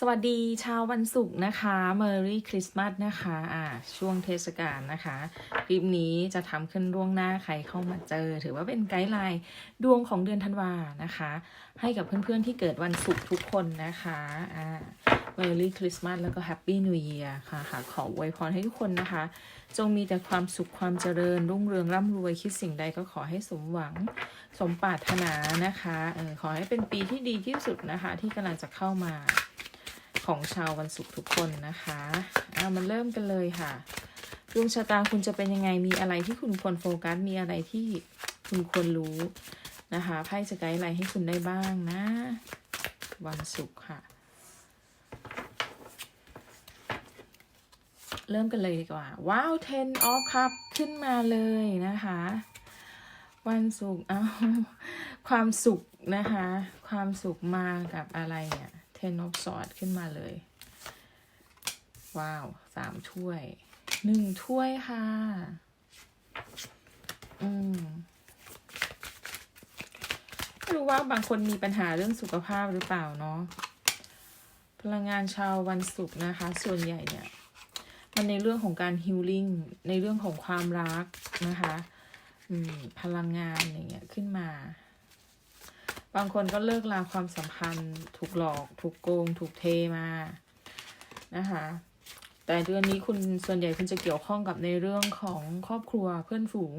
สวัสดีชาววันศุกร์นะคะ Merry Christmas นะคะอ่าช่วงเทศกาลนะคะ คลิปนี้จะทำขึ้นล่วงหน้าใครเข้ามาเจอ ถือว่าเป็นไกด์ไลน์ดวงของเดือนธันวานะคะ ให้กับเพื่อนๆที่เกิดวันศุกร์ทุกคนนะคะอ่า Merry Christmas แล้วก็ Happy New Year ค่ะค่ะขออวยพรให้ทุกคนนะคะ จงมีแต่ความสุขความเจริญ รุ่งเรืองร่ำรวยคิดสิ่งใดก็ขอให้สมหวังสมปรารถนานะคะเออขอให้เป็นปีที่ดีที่สุดนะคะ ที่กำลังจะเข้ามา ของชาววันศุกร์ทุกคนนะคะเอามาเริ่มกันเลยค่ะดวงชะตาคุณจะเป็นยังไงมีอะไรที่คุณควรโฟกัสมีอะไรที่คุณควรรู้นะคะไพ่จะไกด์ไลน์ให้คุณได้บ้างนะ วันศุกร์ค่ะ เริ่มกันเลยดีกว่า ว้าว ten of cup ขึ้นมาเลยนะคะ วันศุกร์เอาความสุขนะคะ ความสุขมากับอะไรเนี่ย ten of swords ขึ้นมาเลย ว้าวสามถ้วยหนึ่งถ้วยค่ะ อืมไม่รู้ว่าบางคนมีปัญหาเรื่องสุขภาพหรือเปล่าเนาะพลังงานชาววันศุกร์นะคะ ส่วนใหญ่เนี่ย มันในเรื่องของการฮิลลิ่งในเรื่องของความรักนะคะ อืม พลังงานอย่างเงี้ยขึ้นมา บางคนก็เลิกลาความสัมพันธ์ ถูกหลอก ถูกโกง ถูกเทมานะคะ แต่เดือนนี้คุณส่วนใหญ่คุณจะเกี่ยวข้องกับในเรื่องของครอบครัวเพื่อนฝูง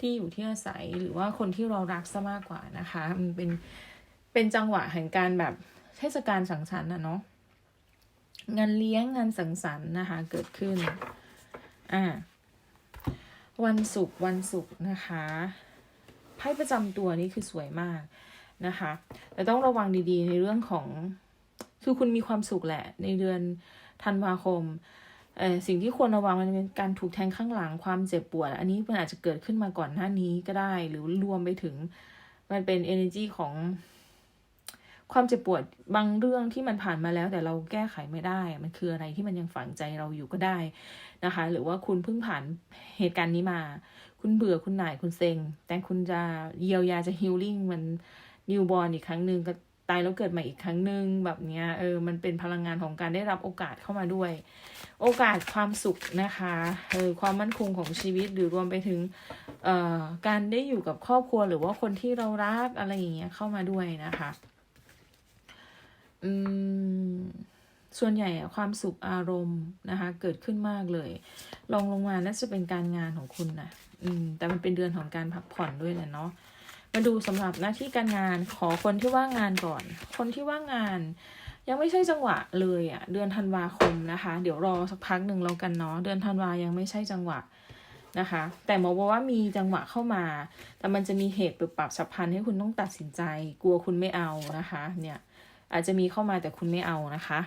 ที่อยู่ที่อาศัยหรือว่าคนที่เรารักซะมากกว่านะคะมันเป็นเป็นจังหวะแห่งการแบบเทศกาลสังสรรค์นะเนาะงานเลี้ยงงานสังสรรค์นะคะ เกิดขึ้นอ่าวันศุกร์วันศุกร์นะคะไพ่ประจำตัวนี้คือสวยมาก นะคะแต่ต้องระวังดีๆ ในเรื่องของคือคุณมีความสุขแหละ ในเดือนธันวาคมเอ่อสิ่งที่ควรระวังมันเป็นการถูกแทงข้างหลังความเจ็บปวด อันนี้มันอาจจะเกิดขึ้นมาก่อนหน้านี้ก็ได้ หรือรวมไปถึงมันเป็น energy ของความเจ็บปวดบางเรื่องที่มันผ่านมาแล้วแต่เราแก้ไขไม่ได้ มันคืออะไรที่มันยังฝังใจเราอยู่ก็ได้นะคะ หรือว่าคุณเพิ่งผ่านเหตุการณ์นี้มา คุณเบื่อคุณหน่ายคุณเซ็ง แต่คุณจะเยียวยาจะฮิลลิ่งมัน นิวบอร์นอีกครั้งหนึ่งก็ตายแล้วเกิดใหม่อีกครั้งหนึ่งแบบเนี้ยเออมันเป็นพลังงานของการได้รับโอกาสเข้ามาด้วย โอกาสความสุขนะคะเออความมั่นคงของชีวิตหรือรวมไปถึงเอ่อการได้อยู่กับครอบครัวหรือว่าคนที่เรารักอะไรอย่างเงี้ยเข้ามาด้วยนะคะอืมส่วนใหญ่อะความสุขอารมณ์นะคะเกิดขึ้นมากเลยลองลงมาน่าจะเป็นการงานของคุณนะอืมแต่มันเป็นเดือนของการพักผ่อนด้วยแหละเนาะ มาดูสำหรับหน้าที่การงานขอคนที่ว่างงานก่อน คนที่ว่างงาน ยังไม่ใช่จังหวะเลยอะ่ะเดือนธันวาคมนะคะ เดี๋ยวรอสักพักหนึ่งแล้วกันเนาะเดือนธันวายังไม่ใช่จังหวะนะคะ แต่หมอบอกว่ามีจังหวะเข้ามา แต่มันจะมีเหตุปรับปรับฉับพลันให้คุณต้องตัดสินใจ กลัวคุณไม่เอานะคะ เนี่ยอาจจะมีเข้ามาแต่คุณไม่เอานะคะ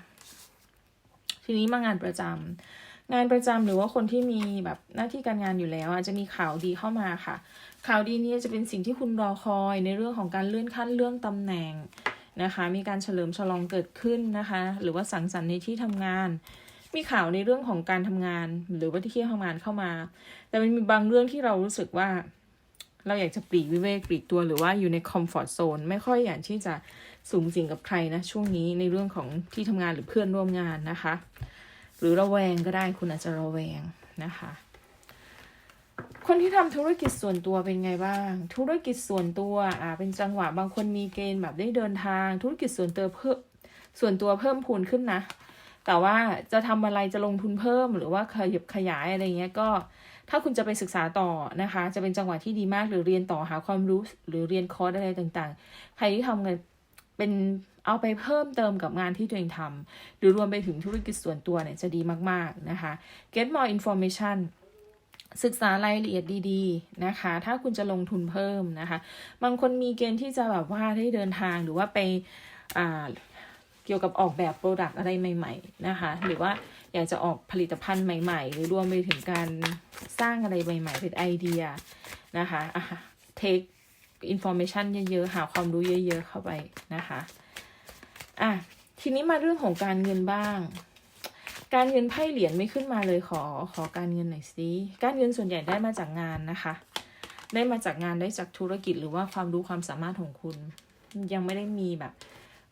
ทีนี้มางานประจำ งานประจำหรือว่าคนที่มีแบบหน้าที่การงานอยู่แล้วอาจจะมีข่าวดีเข้ามาค่ะ ข่าวดีนี้จะเป็นสิ่งที่คุณรอคอยในเรื่องของการเลื่อนขั้นเรื่องตำแหน่งนะคะ มีการเฉลิมฉลองเกิดขึ้นนะคะ หรือว่าสังสรรค์ในที่ทำงาน มีข่าวในเรื่องของการทำงาน หรือว่าที่เทำงานเข้ามา แต่มันมีบางเรื่องที่เรารู้สึกว่าเราอยากจะปลีกวิเวกปลีกตัวหรือว่าอยู่ในคอมฟอร์ทโซนไม่ค่อยอยากที่จะสูงสิงกับใครนะ ช่วงนี้ในเรื่องของที่ทำงานหรือเพื่อนร่วมงานนะคะ หรือระแวงก็ได้คุณอาจจะระแวงนะคะ คนที่ทำธุรกิจส่วนตัวเป็นไงบ้าง ธุรกิจส่วนตัวอ่าเป็นจังหวะบางคนมีเกณฑ์แบบได้เดินทาง ธุรกิจส่วนตัวเพิ่มส่วนตัวเพิ่มพูนขึ้นนะ แต่ว่าจะทำอะไรจะลงทุนเพิ่มหรือว่าขยับขยายอะไรเงี้ยก็ถ้าคุณจะไปศึกษาต่อนะคะ จะเป็นจังหวะที่ดีมากหรือเรียนต่อหาความรู้หรือเรียนคอร์สอะไรต่างๆ ใครที่ทำงาน เป็นเอาไปเพิ่มเติมกับงานที่ตัวเองทำหรือรวมไปถึงธุรกิจส่วนตัวเนี่ยจะดีมาก ๆ นะคะ get more information ศึกษารายละเอียดดีๆนะคะ ถ้าคุณจะลงทุนเพิ่มนะคะ บางคนมีเกณฑ์ที่จะแบบว่าได้เดินทางหรือว่าไปอ่าเกี่ยวกับออกแบบโปรดักต์อะไรใหม่ ๆ นะคะ หรือว่าอยากจะออกผลิตภัณฑ์ใหม่ ๆ หรือรวมไปถึงการสร้างอะไรใหม่ ๆ เป็นไอเดียนะคะ อะ take information เยอะๆ หาความรู้เยอะ ๆ เข้าไปนะคะ อะ ทีนี้มาเรื่องของการเงินบ้าง การเงินไพ่เหรียญไม่ขึ้นมาเลยขอขอการเงินหน่อยสิการเงินส่วนใหญ่ได้มาจากงานนะคะ ได้มาจากงานได้จากธุรกิจหรือว่าความรู้ความสามารถของคุณ ยังไม่ได้มีแบบ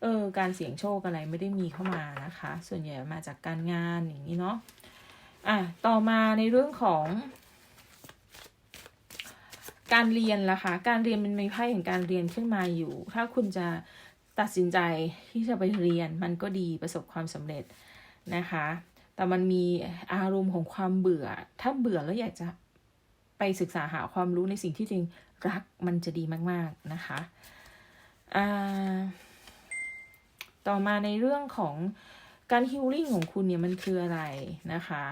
เอออการเสี่ยงโชคอะไรไม่ได้มีเข้ามานะคะ ส่วนใหญ่มาจากการงานอย่างนี้เนาะ อะ ต่อมาในเรื่องของ การเรียนล่ะคะ การเรียนมันมีไพ่แห่งการเรียนขึ้นมาอยู่ ถ้าคุณจะตัดสินใจที่จะไปเรียนมันก็ดีประสบความสำเร็จนะคะ แต่มันมีอารมณ์ของความเบื่อ ถ้าเบื่อแล้วอยากจะไปศึกษาหาความรู้ในสิ่งที่จริงรักมันจะดีมาก ๆ นะคะต่อมาในเรื่องของการฮิลลิ่งของคุณเนี่ยมันคืออะไรนะคะ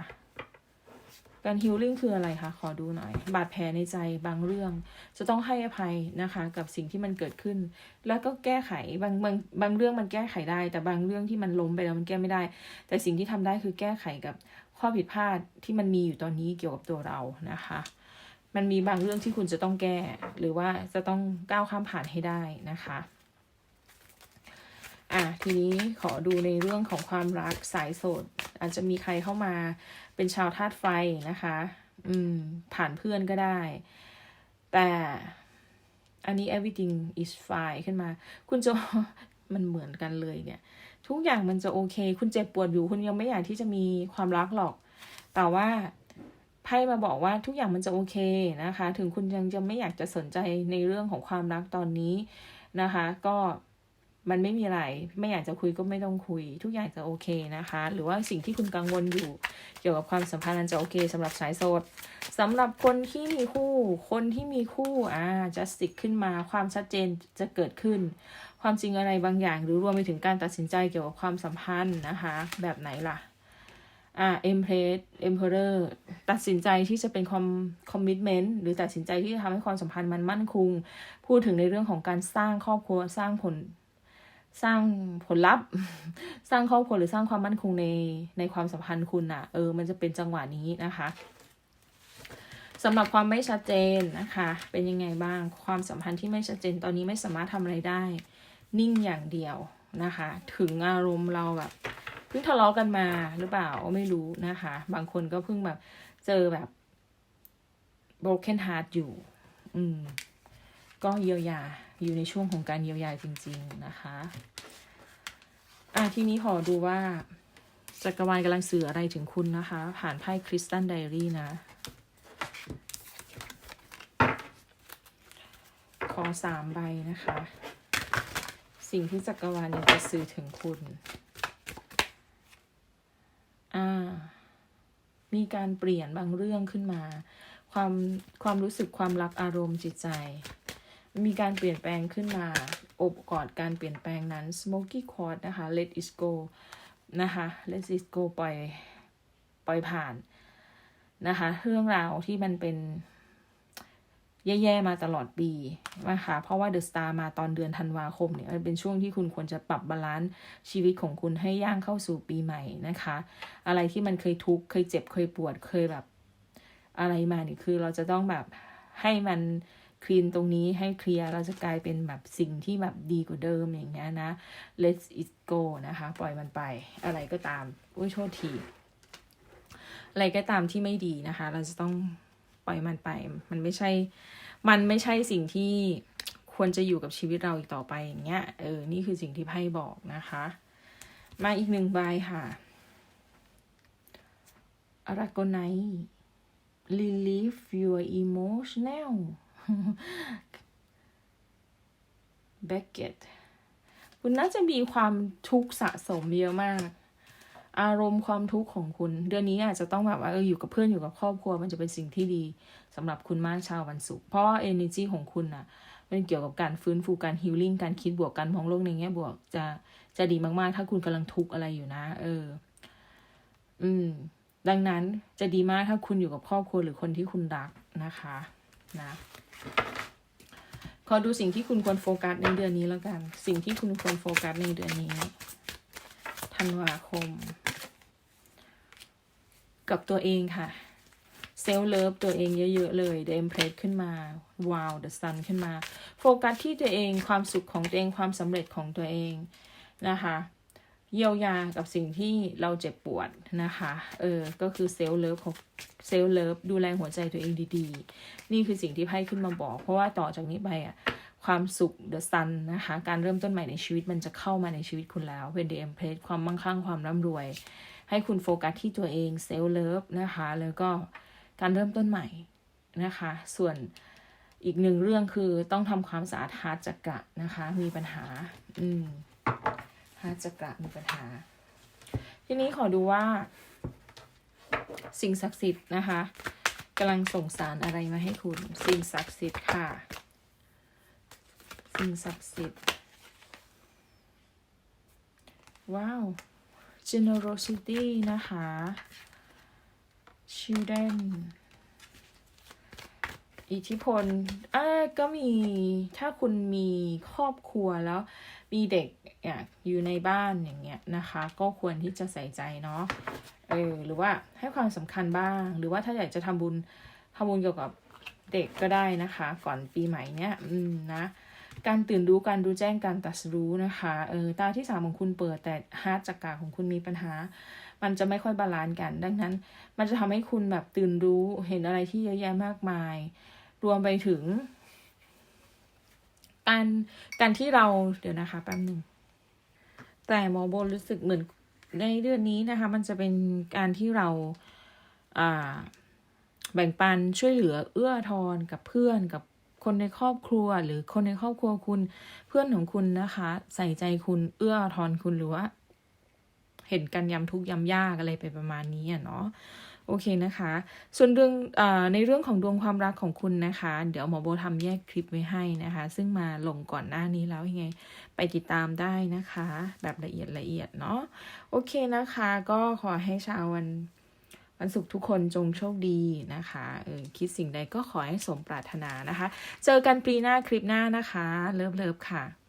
การฮิลลิ่งคืออะไรคะ ขอดูหน่อย บาดแผลในใจบางเรื่อง จะต้องให้อภัยนะคะ กับสิ่งที่มันเกิดขึ้น แล้วก็แก้ไขบางบางบางเรื่องมันแก้ไขได้ แต่บางเรื่องที่มันล้มไปแล้วมันแก้ไม่ได้ แต่สิ่งที่ทำได้คือแก้ไขกับข้อผิดพลาดที่มันมีอยู่ตอนนี้เกี่ยวกับตัวเรานะคะ มันมีบางเรื่องที่คุณจะต้องแก้ หรือว่าจะต้องก้าวข้ามผ่านให้ได้นะคะอะทีนี้ขอดูในเรื่องของความรักสายโสด อาจจะมีใครเข้ามาเป็นชาวธาตุไฟนะคะ อืม ผ่านเพื่อนก็ได้ แต่อันนี้ everything is fine ขึ้นมา คุณจะมันเหมือนกันเลยเนี่ย ทุกอย่างมันจะโอเค คุณเจ็บปวดอยู่ คุณยังไม่อยากที่จะมีความรักหรอก แต่ว่าไพ่มาบอกว่าทุกอย่างมันจะโอเคนะคะ ถึงคุณยังจะไม่อยากจะสนใจในเรื่องของความรักตอนนี้นะคะ ก็ มันไม่มีอะไร ไม่อยากจะคุยก็ไม่ต้องคุย ทุกอย่างจะโอเคนะคะ หรือว่าสิ่งที่คุณกังวลอยู่ เกี่ยวกับความสัมพันธ์มันจะโอเคสำหรับสายโสดสำหรับคนที่มีคู่ คนที่มีคู่อ่าจะสติกขึ้นมาความชัดเจนจะเกิดขึ้น ความจริงอะไรบางอย่าง หรือรวมไปถึงการตัดสินใจเกี่ยวกับความสัมพันธ์นะคะ แบบไหนล่ะอ่า empress emperor ตัดสินใจที่จะเป็นคอม commitment หรือตัดสินใจที่จะทำให้ความสัมพันธ์มันมั่นคง พูดถึงในเรื่องของการสร้างครอบครัวสร้างผล สร้างผลลัพธ์ สร้างครอบครัวหรือสร้างความมั่นคงในในความสัมพันธ์คุณอะเออ มันจะเป็นจังหวะนี้นะคะสำหรับความไม่ชัดเจนนะคะ เป็นยังไงบ้างความสัมพันธ์ที่ไม่ชัดเจนตอนนี้ไม่สามารถทำอะไรได้ นิ่งอย่างเดียวนะคะ ถึงอารมณ์เราแบบเพิ่งทะเลาะกันมาหรือเปล่าไม่รู้นะคะ บางคนก็เพิ่งแบบเจอแบบ broken heart อยู่ อืม ก็เยียวยา อยู่ในช่วงของการเยียวยาจริง ๆ นะคะอะทีนี้ขอดูว่าจักรวาลกำลังสื่ออะไรถึงคุณนะคะ ผ่านไพ่คริสตัลไดรี่นะ ขอสามใบนะคะ สิ่งที่จักรวาลอยากจะสื่อถึงคุณ อ่า มีการเปลี่ยนบางเรื่องขึ้นมา ความความรู้สึกความรักอารมณ์จิตใจ มีการเปลี่ยนแปลงขึ้นมาอบกอดการเปลี่ยนแปลงนั้น smoky quartz นะคะ let it go นะคะ let it go ปล่อยปล่อยผ่านนะคะเรื่องราวที่มันเป็นแย่ๆมาตลอดปีนะคะเพราะว่าเดอะสตาร์มาตอนเดือนธันวาคมเนี่ยมันเป็นช่วงที่คุณควรจะปรับบาลานซ์ชีวิตของคุณให้ย่างเข้าสู่ปีใหม่นะคะ อะไรที่มันเคยทุกข์เคยเจ็บเคยปวดเคยแบบ อะไรมาเนี่ยคือเราจะต้องแบบให้มัน คลีนตรงนี้ให้เคลียร์เราจะกลายเป็นแบบสิ่งที่แบบดีกว่าเดิมอย่างเงี้ยนะ let it go นะคะ ปล่อยมันไปอะไรก็ตามอุ้ยโทษที อะไรก็ตามที่ไม่ดีนะคะ เราจะต้องปล่อยมันไป มันไม่ใช่ มันไม่ใช่สิ่งที่ควรจะอยู่กับชีวิตเราอีกต่อไปอย่างเงี้ย เออ นี่คือสิ่งที่ไพ่บอกนะคะ มาอีกหนึ่งใบค่ะอารากไน relieve your emotional bucket คุณน่าจะมีความทุกข์สะสมเยอะมาก อารมณ์ความทุกข์ของคุณ เดือนนี้อาจจะต้องแบบว่าเอออยู่กับเพื่อนอยู่กับครอบครัว มันจะเป็นสิ่งที่ดีสำหรับคุณมากชาววันศุกร์เพราะว่า energy ของคุณน่ะมันเกี่ยวกับการฟื้นฟูการฮิลลิ่งการคิดบวกการมองโลกในแง่บวกจะจะดีมากๆ ถ้าคุณกำลังทุกข์อะไรอยู่นะ เออ อืม ดังนั้นจะดีมากถ้าคุณอยู่กับครอบครัวหรือคนที่คุณรักนะคะ นะขอดูสิ่งที่คุณควรโฟกัสในเดือนนี้แล้วกัน สิ่งที่คุณควรโฟกัสในเดือนนี้ ธันวาคม กับตัวเองค่ะ เซลเลิฟตัวเองเยอะ ๆ เลยเดมเพลสขึ้นมาว้าวเดอะซันขึ้นมา โฟกัสที่ตัวเอง ความสุขของตัวเอง ความสำเร็จของตัวเองนะคะ เยียวยากับสิ่งที่เราเจ็บปวดนะคะ เออ ก็คือเซลล์เลิฟของเซลล์เลิฟดูแลหัวใจตัวเองดีๆ นี่คือสิ่งที่ไพ่ขึ้นมาบอก เพราะว่าต่อจากนี้ไปอะ ความสุข the sun นะคะ การเริ่มต้นใหม่ในชีวิตมันจะเข้ามาในชีวิตคุณแล้วเป็น the empress ความมั่งคั่งความร่ำรวย ให้คุณโฟกัสที่ตัวเอง self love นะคะ แล้วก็การเริ่มต้นใหม่นะคะ ส่วนอีกหนึ่งเรื่องคือต้องทำความสะอาดฮาร์ดจักระนะคะ มีปัญหา อืม ฮาจักระมีปัญหา ทีนี้ขอดูว่า สิ่งศักดิ์สิทธิ์นะคะกำลังส่งสารอะไรมาให้คุณ สิ่งศักดิ์สิทธิ์ค่ะ สิ่งศักดิ์สิทธิ์ว้าว generosity นะคะ children อิทธิพลอ่าก็มี ถ้าคุณมีครอบครัวแล้ว มีเด็กอยากอยู่ในบ้านอย่างเงี้ยนะคะ ก็ควรที่จะใส่ใจเนาะเออหรือว่าให้ความสำคัญบ้าง หรือว่าถ้าอยากจะทำบุญทำบุญเกี่ยวกับเด็กก็ได้นะคะ ก่อนปีใหม่เนี้ยอืมนะการตื่นรู้การรู้แจ้งการตัดรู้นะคะเออตาที่สามของคุณเปิดแต่ฮาร์ดจักรของคุณมีปัญหา มันจะไม่ค่อยบาลานซ์กัน ดังนั้น มันจะทำให้คุณแบบตื่นรู้เห็นอะไรที่เยอะแยะมากมาย รวมไปถึง การการที่เราเดี๋ยวนะคะแป๊บหนึ่งแต่หมอโบรู้สึกเหมือนในเดือนนี้นะคะ มันจะเป็นการที่เราอ่าแบ่งปันช่วยเหลือเอื้อทอนกับเพื่อนกับคนในครอบครัว หรือคนในครอบครัวคุณเพื่อนของคุณนะคะ ใส่ใจคุณเอื้อทอนคุณหรือว่าเห็นกันยำทุกยำยากอะไรไปประมาณนี้อะเนาะ โอเคนะคะ ส่วนเรื่องอในเรื่องของดวงความรักของคุณนะคะ เดี๋ยวหมอโบทำแยกคลิปไว้ให้นะคะ ซึ่งมาลงก่อนหน้านี้แล้วยังไง ไปติดตามได้นะคะ แบบละเอียดละเอียดเนาะโอเคนะคะ ก็ขอให้ชาววันวันศุกร์ทุกคนจงโชคดีนะคะเออคิดสิ่งใดก็ขอให้สมปรารถนานะคะ เจอกันปีหน้าคลิปหน้านะคะ เลิฟเลิฟค่ะ